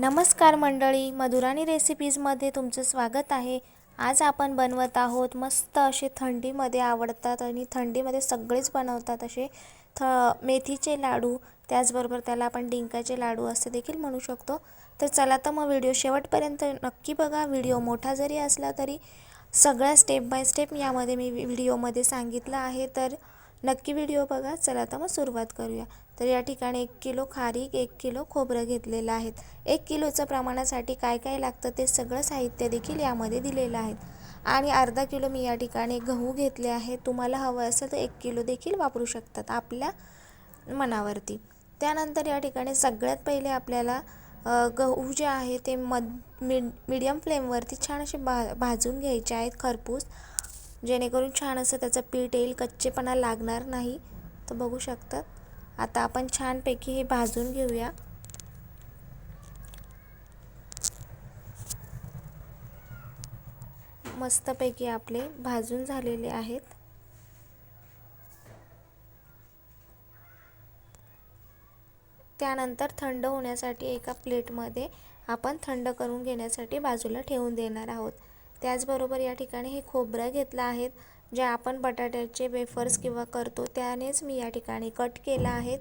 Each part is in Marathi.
नमस्कार मंडळी मधुराणी रेसिपीजमध्ये तुमचं स्वागत आहे. आज आपण बनवत आहोत मस्त असे थंडीमध्ये आवडतात आणि थंडीमध्ये सगळेच बनवतात असे थ मेथीचे लाडू. त्याचबरोबर त्याला आपण डिंकाचे लाडू असे देखील म्हणू शकतो. तर चला तर मग व्हिडिओ शेवटपर्यंत नक्की बघा. व्हिडिओ मोठा जरी असला तरी सगळ्या स्टेप बाय स्टेप यामध्ये मी व्हिडिओमध्ये सांगितलं आहे. तर नक्की व्हिडिओ बघा. चला तर मग सुरुवात करूया. तर या ठिकाणी एक किलो खारीक एक किलो खोबरं घेतलेलं आहे एक किलोचं प्रमाणासाठी काय काय लागतं ते सगळं साहित्य देखील यामध्ये दिलेलं आहे. आणि अर्धा किलो मी या ठिकाणी गहू घेतले आहे. तुम्हाला हवं असेल तर एक किलो देखील वापरू शकतात आपल्या मनावरती. त्यानंतर या ठिकाणी सगळ्यात पहिले आपल्याला गहू जे आहे ते मध मिड मीडियम फ्लेमवरती छान असे भा भाजून घ्यायचे आहेत खरपूस. जेणेकरून छान असं त्याचं पीठ येईल कच्चेपणा लागणार नाही. तर बघू शकतात आता आपण छानपैकी हे भाजून घेऊया. मस्तपैकी आपले भाजून झालेले आहेत. त्यानंतर थंड होण्यासाठी एका प्लेटमध्ये आपण थंड करून घेण्यासाठी बाजूला ठेवून देणार आहोत. त्याचबरोबर या ठिकाणी हे खोबरं घेतलं आहेत. जे आपण बटाट्याचे वेफर्स किंवा करतो त्यानेच मी या ठिकाणी कट केला आहेत.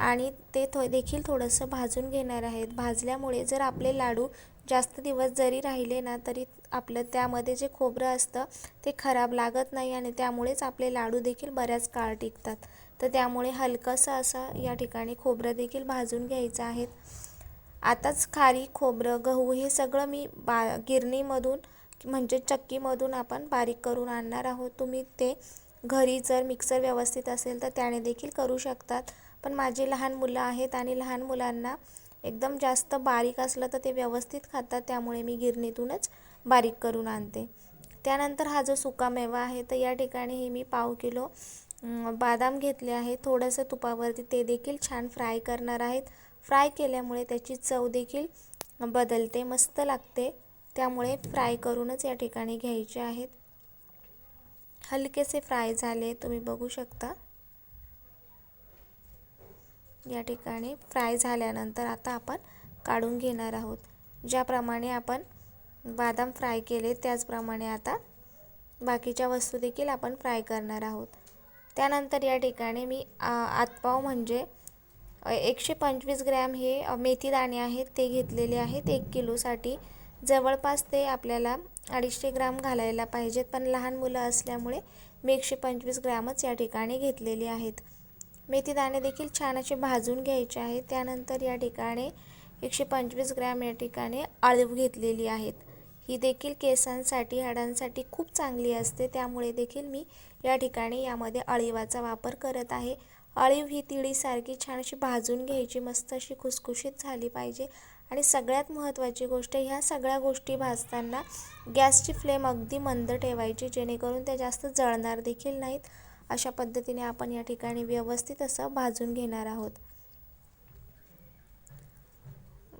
आणि ते थो देखील थोडंसं भाजून घेणार आहेत. भाजल्यामुळे जर आपले लाडू जास्त दिवस जरी राहिले ना तरी आपलं त्यामध्ये जे खोबरं असतं ते खराब लागत नाही आणि त्यामुळेच आपले लाडू देखील बऱ्याच काळ टिकतात. तर त्यामुळे हलकंसं असं या ठिकाणी खोबरं देखील भाजून घ्यायचं आहेत आताच खारी खोबरं गहू हे सगळं मी बा गिरणीमधून म्हणजे चक्कीमधून आपण बारीक करून आणणार आहोत. तुम्ही ते घरी जर मिक्सर व्यवस्थित असेल तर त्याने देखील करू शकतात. पण माझे लहान मुलं आहेत आणि लहान मुलांना एकदम जास्त बारीक असलं तर ते व्यवस्थित खातात. त्यामुळे मी गिरणीतूनच बारीक करून आणते. त्यानंतर हा जो सुका मेवा आहे तर या ठिकाणी हे मी पाव किलो बादाम घेतले आहे. थोडंसं तुपावरती ते देखील छान फ्राय करणार आहेत. फ्राय केल्यामुळे त्याची चव देखील बदलते मस्त लागते. त्यामुळे फ्राय करूनच या ठिकाणी घ्यायचे आहेत. हलकेसे फ्राय झाले तुम्ही बघू शकता. या ठिकाणी फ्राय झाल्यानंतर आता आपण काढून घेणार आहोत. ज्याप्रमाणे आपण बादाम फ्राय केले त्याचप्रमाणे आता बाकीच्या वस्तू देखील आपण फ्राय करणार आहोत. त्यानंतर या ठिकाणी मी आतपाव म्हणजे एकशे पंचवीस ग्रॅम हे मेथी दाणे आहेत ते घेतलेले आहेत. एक किलोसाठी जवळपास ते आपल्याला अडीचशे ग्राम घालायला पाहिजेत पण लहान मुलं असल्यामुळे मी एकशे पंचवीस ग्रॅमच या ठिकाणी घेतलेली आहेत. मेथी दाणे देखील छान असे भाजून घ्यायचे आहेत. त्यानंतर या ठिकाणी एकशे पंचवीस ग्रॅम या ठिकाणी अळीव घेतलेली आहेत. ही देखील केसांसाठी हाडांसाठी खूप चांगली असते. त्यामुळे देखील मी या ठिकाणी यामध्ये अळीवाचा वापर करत आहे. अळीव ही तिळीसारखी छान अशी भाजून घ्यायची मस्त अशी खुसखुशीत झाली पाहिजे. आणि सगळ्यात महत्त्वाची गोष्ट ह्या सगळ्या गोष्टी भाजताना गॅसची फ्लेम अगदी मंद ठेवायची जेणेकरून त्या जास्त जळणार देखील नाहीत. अशा पद्धतीने आपण या ठिकाणी व्यवस्थित असं भाजून घेणार आहोत.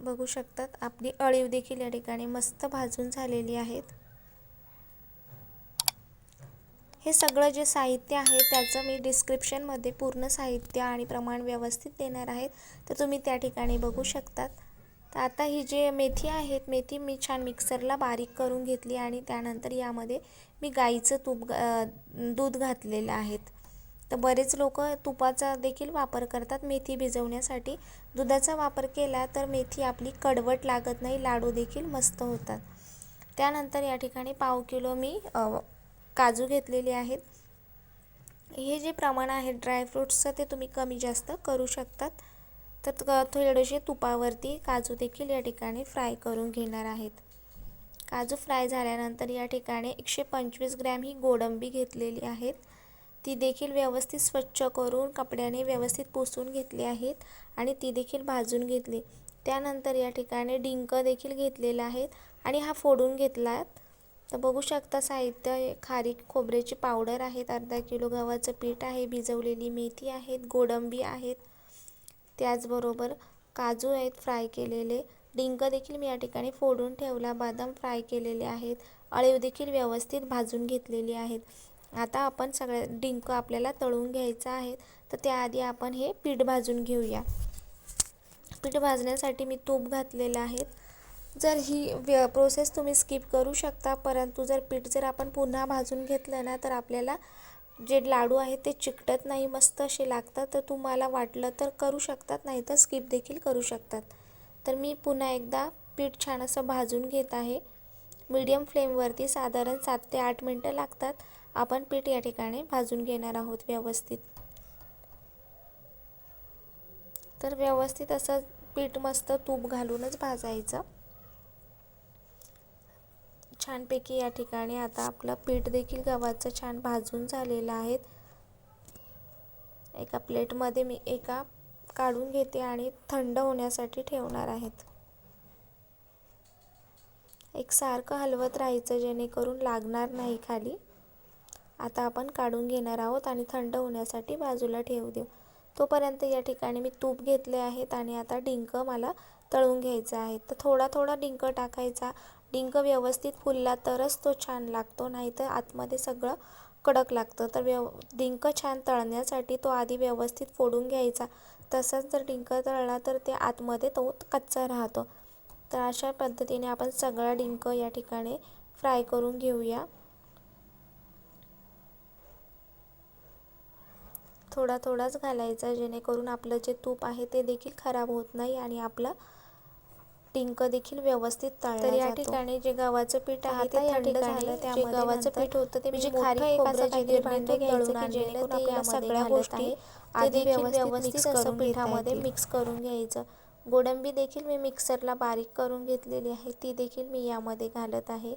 बघू शकतात आपली अळीव देखील या ठिकाणी मस्त भाजून झालेली आहेत. हे सगळं जे साहित्य आहे त्याचं मी डिस्क्रिप्शनमध्ये पूर्ण साहित्य आणि प्रमाण व्यवस्थित देणार आहेत तर तुम्ही त्या ठिकाणी बघू शकतात. तर आता ही जे मेथी आहेत मेथी मी छान मिक्सरला बारीक करून घेतली आणि त्यानंतर यामध्ये मी गाईचं तूप दूध घातलेलं आहेत. तर बरेच लोक तुपाचा देखील वापर करतात मेथी भिजवण्यासाठी. दुधाचा वापर केला तर मेथी आपली कडवट लागत नाही लाडू देखील मस्त होतात. त्यानंतर या ठिकाणी पाव किलो मी काजू घेतलेले आहेत. हे जे प्रमाण आहे ड्रायफ्रूट्सचं ते तुम्ही कमी जास्त करू शकतात. तर थोडेसे तुपावरती काजू देखील या ठिकाणी फ्राय करून घेणार आहेत. काजू फ्राय झाल्यानंतर या ठिकाणी एकशे पंचवीस ग्रॅम ही गोडंबी घेतलेली आहेत. ती देखील व्यवस्थित स्वच्छ करून कपड्याने व्यवस्थित पुसून घेतली आहेत आणि ती देखील भाजून घेतली. त्यानंतर या ठिकाणी डिंक देखील घेतलेला आहेत आणि हा फोडून घेतला. तर बघू शकता साहित्य खारीक खोबऱ्याची पावडर आहेत अर्धा किलो गव्हाचं पीठ आहे भिजवलेली मेथी आहेत गोडंबी आहेत. त्याचबरोबर काजू आहेत फ्राय केलेले. डिंक देखील मी या ठिकाणी फोडून ठेवला. बदाम फ्राय केलेले आहेत. अळीव देखील व्यवस्थित भाजून घेतलेली आहेत. आता आपण सगळ्या डिंक आपल्याला तळून घ्यायचं आहे. तर त्याआधी आपण हे पीठ भाजून घेऊया. पीठ भाजण्यासाठी मी तूप घातलेलं आहे. जर ही व्य प्रोसेस तुम्ही स्किप करू शकता परंतु जर पीठ जर आपण पुन्हा भाजून घेतलं ना तर आपल्याला जे लाडू आहेत ते चिकटत नाही मस्त असे लागतात तर तुम्हाला वाटलं तर करू शकतात नाही तर स्किप देखील करू शकतात. तर मी पुन्हा एकदा पीठ छान असं भाजून घेत आहे. मीडियम फ्लेमवरती साधारण सात ते आठ मिनटं लागतात. आपण पीठ या ठिकाणी भाजून घेणार आहोत व्यवस्थित. तर व्यवस्थित असं पीठ मस्त तूप घालूनच भाजायचं. छानपैकी या ठिकाणी आता आपलं पीठ देखील गव्हाचं छान भाजून झालेलं आहे. एका प्लेटमध्ये मी एका काढून घेते आणि थंड होण्यासाठी ठेवणार आहेत. एक सारखं हलवत राहायचं जेणेकरून लागणार नाही खाली. आता आपण काढून घेणार आहोत आणि थंड होण्यासाठी बाजूला ठेवू देऊ. तोपर्यंत या ठिकाणी मी तूप घेतले आहेत आणि आता डिंक मला तळून घ्यायचं आहे. तर थोडा थोडा डिंक टाकायचा डिंक व्यवस्थित फुलला तरच तो छान लागतो नाहीतर आतमध्ये सगळं कडक लागतं. तर व्यव डिंक छान तळण्यासाठी तो आधी व्यवस्थित फोडून घ्यायचा. तसाच जर डिंक तळला तर ते आतमध्ये तो कच्चा राहतो. तर अशा पद्धतीने आपण सगळा डिंक या ठिकाणी फ्राय करून घेऊया. थोडा थोडाच घालायचा जेणेकरून आपलं जे तूप आहे ते देखील खराब होत नाही आणि आपलं डिंक देखील व्यवस्थित तळलं या ठिकाणी जे गव्हाचं पीठ आहे ते झालं जे गव्हाचं पीठ होतं ते म्हणजे खारी खोबरं जे भांडं घ्यायचं की जेणेकरून आपल्या सगळ्या गोष्टी आधी व्यवस्थित असं पिठामध्ये मिक्स करून घ्यायचं. गोडंबी देखील मी मिक्सरला बारीक करून घेतलेली आहे ती देखील मी यामध्ये घालत आहे.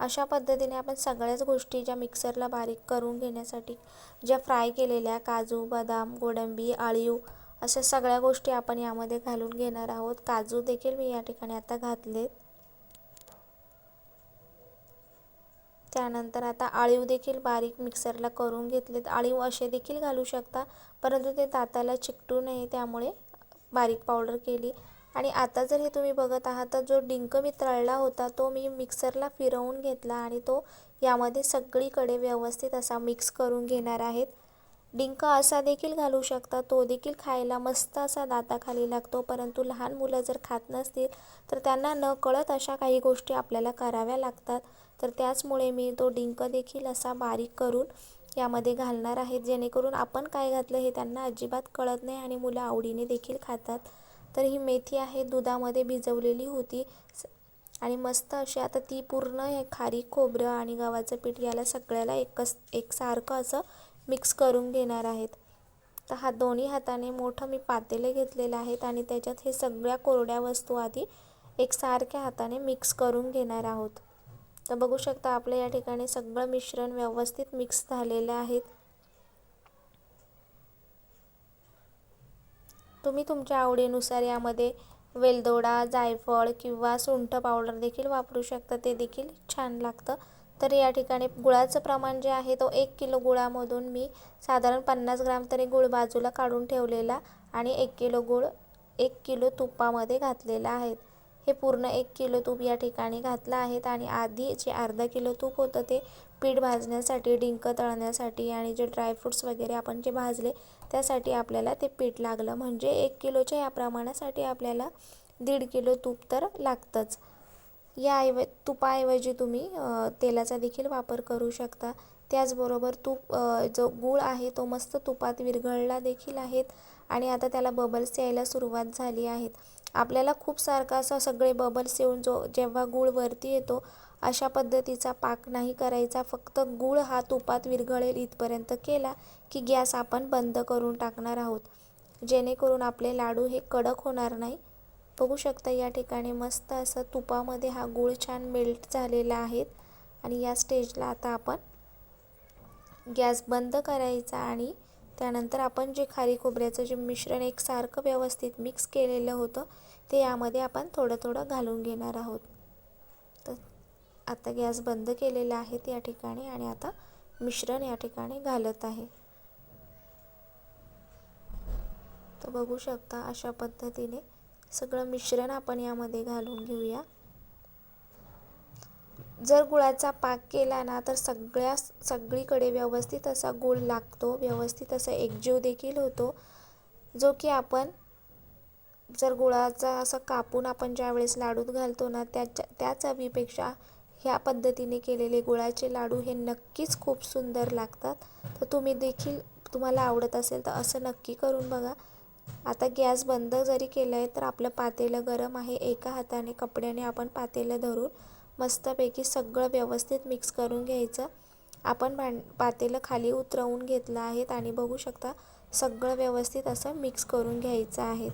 अशा पद्धतीने आपण सगळ्याच गोष्टी ज्या मिक्सरला बारीक करून घेण्यासाठी ज्या फ्राय केलेल्या काजू बदाम गोडंबी आळीव अशा सगळ्या गोष्टी आपण यामध्ये घालून घेणार आहोत. काजू देखील मी या ठिकाणी आता घातलेत. त्यानंतर आता आळीव देखील बारीक मिक्सरला करून घेतलेत. आळीव असे देखील घालू शकता परंतु ते दाताला चिकटू नये त्यामुळे बारीक पावडर केली. आणि आता जर हे तुम्ही बघत आहात तर जो डिंक मी तळला होता तो मी मिक्सरला फिरवून घेतला आणि तो यामध्ये सगळीकडे व्यवस्थित असा मिक्स करून घेणार आहेत. डिंक असा देखील घालू शकता. तो देखील खायला मस्त असा दाताखाली लागतो. परंतु लहान मुलं जर खात नसतील तर त्यांना न कळत अशा काही गोष्टी आपल्याला कराव्या लागतात. तर त्याचमुळे मी तो डिंक देखील असा बारीक करून यामध्ये घालणार आहे. जेणेकरून आपण काय घातलं हे त्यांना अजिबात कळत नाही आणि मुलं आवडीने देखील खातात. तर ही मेथी आहे दुधामध्ये भिजवलेली होती. आणि मस्त अशी आता ती पूर्ण हे खारी खोबरं आणि गव्हाचं पीठ याला सगळ्याला एकच एकसारखं असं मिक्स करून घेणार आहेत. तर हा दोन्ही हाताने मोठं मी पातेले घेतलेलं आहेत आणि त्याच्यात हे सगळ्या कोरड्या वस्तू आधी एकसारख्या हाताने मिक्स करून घेणार आहोत. तर बघू शकता आपल्या या ठिकाणी सगळं मिश्रण व्यवस्थित मिक्स झालेलं आहेत तुम्ही तुमच्या आवडीनुसार यामध्ये वेलदोडा जायफळ किंवा सुंठ पावडर देखील वापरू शकता. ते देखील छान लागतं. तर या ठिकाणी गुळाचं प्रमाण जे आहे तो एक किलो गुळामधून मी साधारण पन्नास ग्राम तरी गुळ बाजूला काढून ठेवलेला आणि एक किलो गुळ एक किलो तुपामध्ये घातलेला आहे. हे पूर्ण एक किलो तूप या ठिकाणी घातलं आहेत आणि आधी जे अर्धा किलो तूप होतं ते पीठ भाजण्यासाठी डिंक तळण्यासाठी आणि जे ड्रायफ्रूट्स वगैरे आपण जे भाजले त्यासाठी आपल्याला ते पीठ लागलं. म्हणजे एक किलोच्या या प्रमाणासाठी आपल्याला दीड किलो तूप तर लागतंच. याऐव तुपाऐवजी तुम्ही तेलाचा देखील वापर करू शकता. त्याचबरोबर तूप जो गूळ आहे तो मस्त तुपात विरघळला देखील आहेत आणि आता त्याला बबल्स यायला सुरुवात झाली आहेत. आपल्याला खूप सारखा असं सगळे बबल्स येऊन जो जेव्हा गूळ वरती येतो अशा पद्धतीचा पाक नाही करायचा. फक्त गूळ हा तुपात विरघळेल इथपर्यंत केला की गॅस आपण बंद करून टाकणार आहोत. जेणेकरून आपले लाडू हे कडक होणार नाही. बघू शकता या ठिकाणी मस्त असं तुपामध्ये हा गूळ छान मेल्ट झालेला आहे आणि या स्टेजला आता आपण गॅस बंद करायचा आणि त्यानंतर आपण जे खारी खोबऱ्याचं जे मिश्रण एकसारखं व्यवस्थित मिक्स केलेलं होतं ते यामध्ये आपण थोडं थोडं घालून घेणार आहोत. तर आता गॅस बंद केलेला आहे या ठिकाणी आणि आता मिश्रण या ठिकाणी घालत आहे. तर बघू शकता अशा पद्धतीने सगळं मिश्रण आपण यामध्ये घालून घेऊया. जर गुळाचा पाक केला ना तर सगळ्या सगळीकडे व्यवस्थित असा गुळ लागतो. व्यवस्थित असा एकजीव देखील होतो. जो की आपण जर गुळाचा असं कापून आपण ज्यावेळेस लाडूत घालतो ना त्याच्या त्या चवीपेक्षा ह्या पद्धतीने केलेले गुळाचे लाडू हे नक्कीच खूप सुंदर लागतात. तर तुम्ही देखील तुम्हाला आवडत असेल तर असं नक्की करून बघा. आता गॅस बंद जरी केलं आहे तर आपलं पातेलं गरम आहे एका हाताने कपड्याने आपण पातेलं धरून मस्तपैकी सगळं व्यवस्थित मिक्स करून घ्यायचं. आपण भांड पातेलं खाली उतरवून घेतलं आहेत आणि बघू शकता सगळं व्यवस्थित असं मिक्स करून घ्यायचं आहे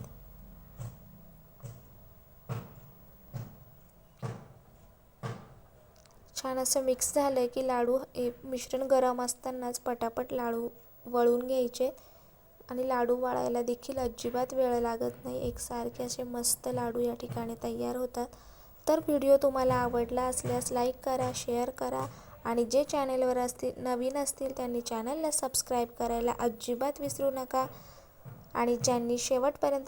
छान असं मिक्स झालं की लाडू हे मिश्रण गरम असतानाच पटापट लाडू वळून घ्यायचे. आणि लाडू वाळायला देखील अजिबात वेळ लागत नाही. एकसारखे असे मस्त लाडू या ठिकाणी तयार होतात. तर व्हिडिओ तुम्हाला आवडला असल्यास लाईक करा शेअर करा आणि जे चॅनेलवर असतील नवीन असतील त्यांनी चॅनलला सबस्क्राईब करायला अजिबात विसरू नका. आणि ज्यांनी शेवटपर्यंत